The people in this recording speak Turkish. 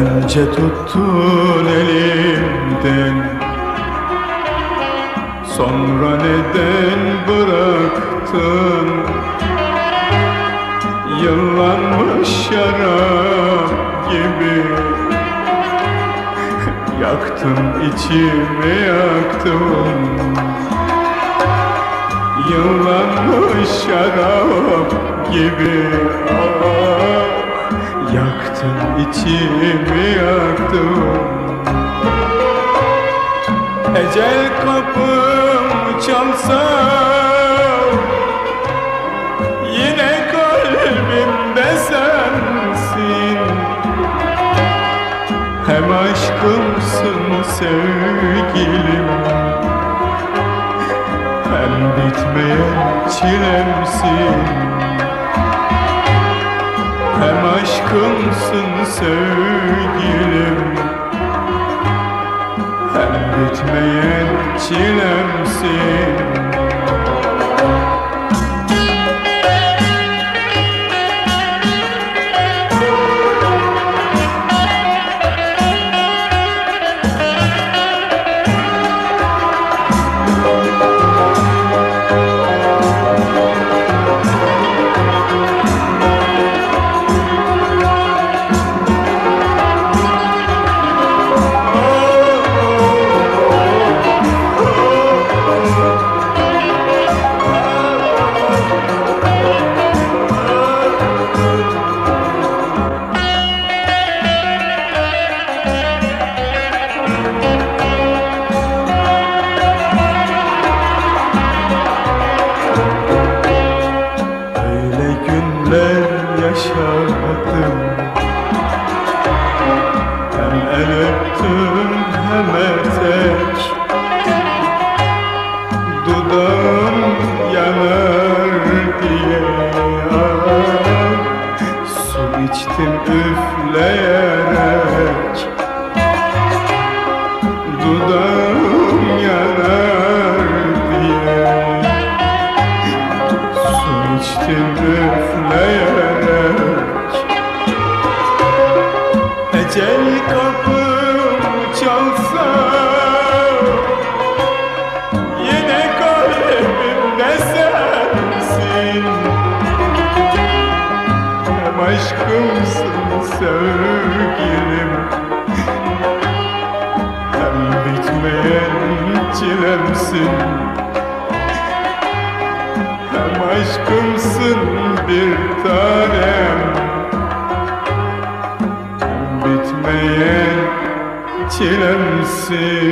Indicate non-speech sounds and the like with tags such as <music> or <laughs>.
Önce tuttun elimden. Sonra neden bıraktın? Yıllanmış şarap gibi. <laughs> Yaktın içimi yaktın Yıllanmış şarap gibi. Ah, Yaktın içimi yaktın. Ecel kapım çalsa Yine kalbimde sensin. Hem aşkımsın sevgilim Hem bitmeyen çilemsin Hem aşkımsın sevgilim. Hem bitmeyen çilemsin yaşadım Hem el öptüm hem etek. Dudağım yanar diye. Su içtim üfleyerek içtim üfleyerek. Ecel kapım çalsa Yine kalbimde sensin. Hem aşkımsın sevgilim Hem bitmeyen çilemsin aşkımsın bir tanem. Bitmeyen çilemsin.